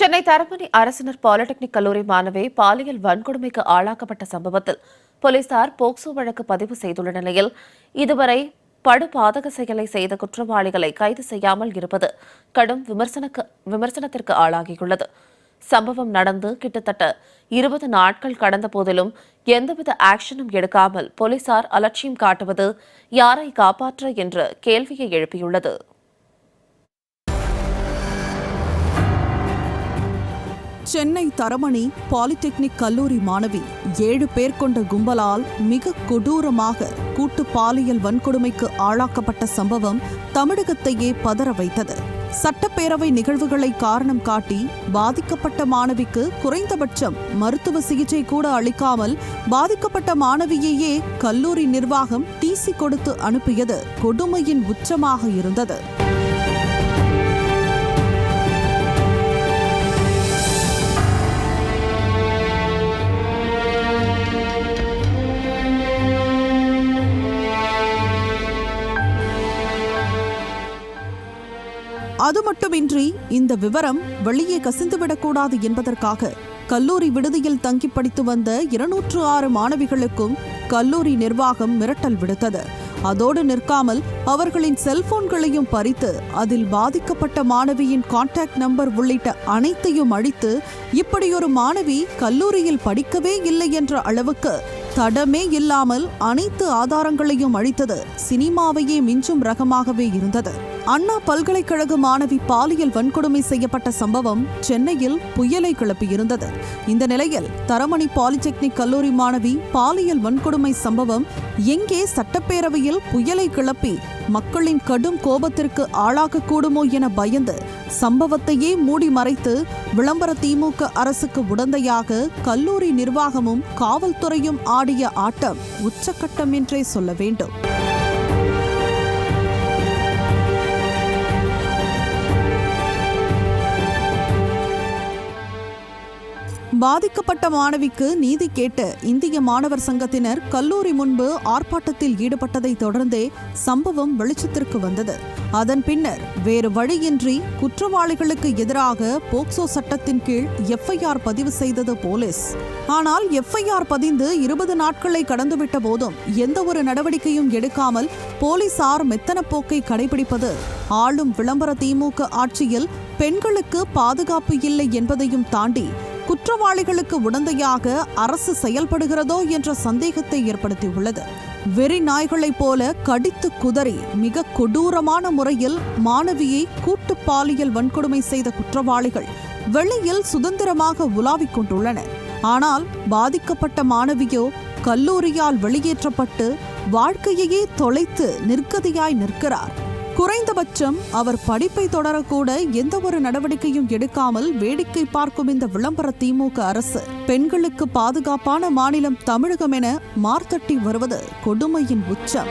சென்னை தரமணி அரசினர் பாலிடெக்னிக் கல்லூரி மாணவி பாலியல் வன்கொடுமைக்கு ஆளாக்கப்பட்ட சம்பவத்தில் போலீசார் போக்சோ வழக்கு பதிவு செய்துள்ள நிலையில் இதுவரை படுபாதக செயலை செய்த குற்றவாளிகளை கைது செய்யாமல் இருப்பது கடும் விமர்சனக்கு விமர்சனத்திற்கு ஆளாகியுள்ளது. சம்பவம் நடந்து கிட்டத்தட்ட இருபது நாட்கள் கடந்த போதிலும் எந்தவித ஆக்ஷனும் எடுக்காமல் போலீசார் அலட்சியம் காட்டுவது யாரை காப்பாற்ற என்ற கேள்வியை எழுப்பியுள்ளது. சென்னை தரமணி பாலிடெக்னிக் கல்லூரி மாணவி ஏழு பேர் கொண்ட கும்பலால் மிக கொடூரமாக கூட்டு பாலியல் வன்கொடுமைக்கு ஆளாக்கப்பட்ட சம்பவம் தமிழகத்தையே பதற வைத்தது. சட்டப்பேரவை நிகழ்வுகளை காரணம் காட்டி பாதிக்கப்பட்ட மாணவிக்கு குறைந்தபட்சம் மருத்துவ சிகிச்சை கூட அளிக்காமல் பாதிக்கப்பட்ட மாணவியையே கல்லூரி நிர்வாகம் டிசி கொடுத்து அனுப்பியது கொடுமையின் உச்சமாக இருந்தது. அது மட்டுமின்றி இந்த விவரம் வெளியே கசிந்துவிடக்கூடாது என்பதற்காக கல்லூரி விடுதியில் தங்கி படித்து வந்த இருநூற்று ஆறு மாணவிகளுக்கும் கல்லூரி நிர்வாகம் மிரட்டல் விடுத்தது. அதோடு நிற்காமல் அவர்களின் செல்போன்களையும் பறித்து அதில் பாதிக்கப்பட்ட மாணவியின் கான்டாக்ட் நம்பர் உள்ளிட்ட அனைத்தையும் அழித்து இப்படியொரு மாணவி கல்லூரியில் படிக்கவே இல்லை என்ற அளவுக்கு தடமே இல்லாமல் அனைத்து ஆதாரங்களையும் அழித்தது. சினிமாவையே மிஞ்சும் ரகமாகவே இருந்தது. அண்ணா பல்கலைக்கழக மாணவி பாலியல் வன்கொடுமை செய்யப்பட்ட சம்பவம் சென்னையில் புயலை கிளப்பியிருந்தது. இந்த நிலையில் தரமணி பாலிடெக்னிக் கல்லூரி மாணவி பாலியல் வன்கொடுமை சம்பவம் எங்கே சட்டப்பேரவையில் புயலை கிளப்பி மக்களின் கடும் கோபத்திற்கு ஆளாகக்கூடுமோ என பயந்து சம்பவத்தையே மூடி மறைத்து விளம்பர திமுக அரசுக்கு உடந்தையாக கல்லூரி நிர்வாகமும் காவல்துறையும் ஆடிய ஆட்டம் உச்சக்கட்டம் என்றே சொல்ல வேண்டும். பாதிக்கப்பட்ட மாணவிக்கு நீதி கேட்டு இந்திய மாணவர் சங்கத்தினர் கல்லூரி முன்பு ஆர்ப்பாட்டத்தில் ஈடுபட்டதை தொடர்ந்தே சம்பவம் வெளிச்சத்திற்கு வந்தது. அதன் பின்னர் வேறு வழியின்றி குற்றவாளிகளுக்கு எதிராக போக்சோ சட்டத்தின் கீழ் எஃப்ஐஆர் பதிவு செய்தது போலீஸ். ஆனால் எஃப்ஐஆர் பதிந்து இருபது நாட்களை கடந்துவிட்ட போதும் எந்த ஒரு நடவடிக்கையும் எடுக்காமல் போலீசார் மெத்தன போக்கை கடைபிடிப்பது ஆளும் விளம்பர திமுக ஆட்சியில் பெண்களுக்கு பாதுகாப்பு இல்லை என்பதையும் தாண்டி குற்றவாளிகளுக்கு உடந்தையாக அரசு செயல்படுகிறதோ என்ற சந்தேகத்தை ஏற்படுத்தியுள்ளது. வெறி நாய்களைப் போல கடித்து குதறி மிக கொடூரமான முறையில் மாணவியை கூட்டு பாலியல் வன்கொடுமை செய்த குற்றவாளிகள் வெளியில் சுதந்திரமாக உலாவிக் கொண்டுள்ளனர். ஆனால் பாதிக்கப்பட்ட மாணவியோ கல்லூரியால் வெளியேற்றப்பட்டு வாழ்க்கையையே தொலைத்து நிர்கதியாய் நிற்கிறார். குறைந்தபட்சம் அவர் படிப்பை தொடரக்கூட எந்த ஒரு நடவடிக்கையும் எடுக்காமல் வேடிக்கை பார்க்கும் இந்த விளம்பர திமுக அரசு. பெண்களுக்கு பாதுகாப்பான மாநிலம் தமிழகம் என மார்த்தட்டி வருவது கொடுமையின் உச்சம்.